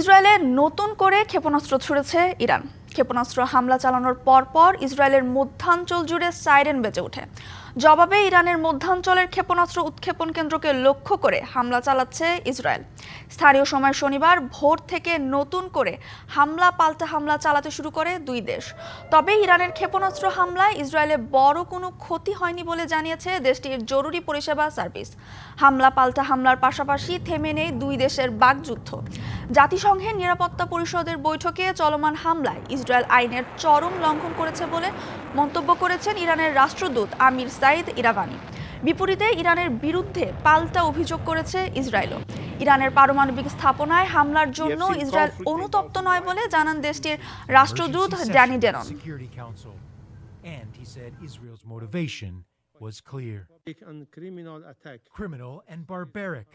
ইসরায়েলে নতুন করে ক্ষেপণাস্ত্র ছুড়েছে ইরান। ক্ষেপণাস্ত্র হামলা চালানোর পরপর ইসরায়েলের মধ্যাঞ্চল জুড়ে সাইরেন বেজে ওঠে। জবাবে ইরানের মধ্যাঞ্চলের ক্ষেপণাস্ত্র উৎক্ষেপণ কেন্দ্রকে লক্ষ্য করে হামলা চালাচ্ছে ইসরায়েল। স্থানীয় সময় শনিবার ভোর থেকে নতুন করে হামলা পাল্টা হামলা চালাতে শুরু করে দুই দেশ। তবে ইরানের ক্ষেপণাস্ত্র হামলায় ইসরায়েলে বড় কোনো ক্ষতি হয়নি বলে জানিয়েছে দেশটির জরুরি পরিষেবা সার্ভিস। হামলা পাল্টা হামলার পাশাপাশি থেমে নেই দুই দেশের বাগযুদ্ধ জাতিসংঘের নিরাপত্তা পরিষদের বৈঠকে চলমান হামলায় ইসরায়েল আইনের চরম লঙ্ঘন করেছে বলে মন্তব্য করেছেন ইরানের রাষ্ট্রদূত আমির সাইদ ইরাবানি বিপরীতে ইরানের বিরুদ্ধে পাল্টা অভিযোগ করেছে ইসরায়েলও। ইরানের পারমাণবিক স্থাপনায় হামলার জন্য ইসরায়েল অনুতপ্ত নয় বলে জানান দেশটির রাষ্ট্রদূত Danny Danon. And he said Israel's motivation was clear. And criminal criminal and barbaric.